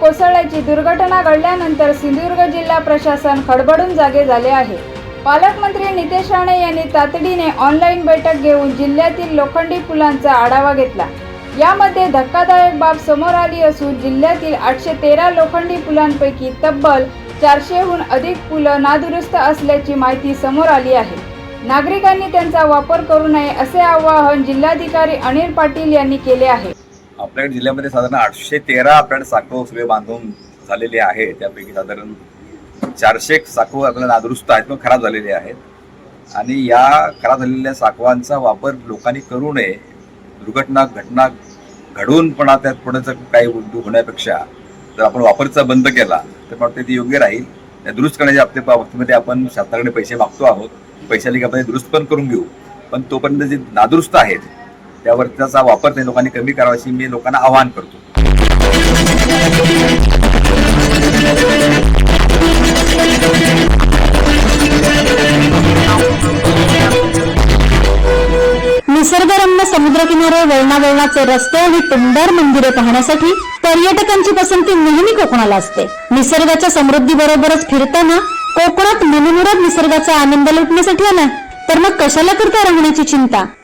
कोसळल्याची दुर्घटना घडल्यानंतर सिंधुदुर्ग जिल्हा प्रशासन खडबडून जागे झाले आहे. पालकमंत्री नितेश राणे यांनी तातडीने ऑनलाईन बैठक घेऊन जिल्ह्यातील लोखंडी पुलांचा आढावा घेतला. यामध्ये धक्कादायक बाब समोर आली असून जिल्ह्यातील आठशे तेरा लोखंडी पुलांपैकी तब्बल चारशेहून अधिक पुलं नादुरुस्त असल्याची माहिती समोर आली आहे. नागरिकांनी त्यांचा वापर करू नये असे आवाहन जिल्हाधिकारी अनिल पाटील यांनी केले आहे. आपल्याकडे जिल्ह्यामध्ये साधारण आठशे तेरा आपल्याकडे साखो सगळे बांधून झालेले आहे त्यापैकी साधारण चारशे साखो आपल्याला नादुरुस्त आहेत किंवा खराब झालेले आहेत. आणि या खराब झालेल्या साखवांचा वापर लोकांनी करू नये. दुर्घटना घटना घडून पण त्यात पुढे काही उद्योग होण्यापेक्षा जर आपण वापरचा बंद केला तर वाटते ती ते योग्य राहील. त्या दुरुस्त करण्याच्या आपल्या बाबतीमध्ये आपण शासनाकडे पैसे मागतो आहोत. पैशाला आपण दुरुस्त पण करून घेऊ. पण तोपर्यंत जे नादुरुस्त आहेत त्यावर त्याचा वापर त्या लोकांनी कमी करावा अशी मी लोकांना आवाहन करतो. निसर्गरम्य समुद्रकिनारे वळणावळणाचे रस्ते आणि टुंबर मंदिरे पाहण्यासाठी पर्यटकांची पसंती नेहमी कोकणाला असते. निसर्गाच्या समृद्धी बरोबरच फिरताना कोकणात मनमुराद निसर्गाचा आनंद लुटण्यासाठी आला तर मग कशाला करता राहण्याची चिंता?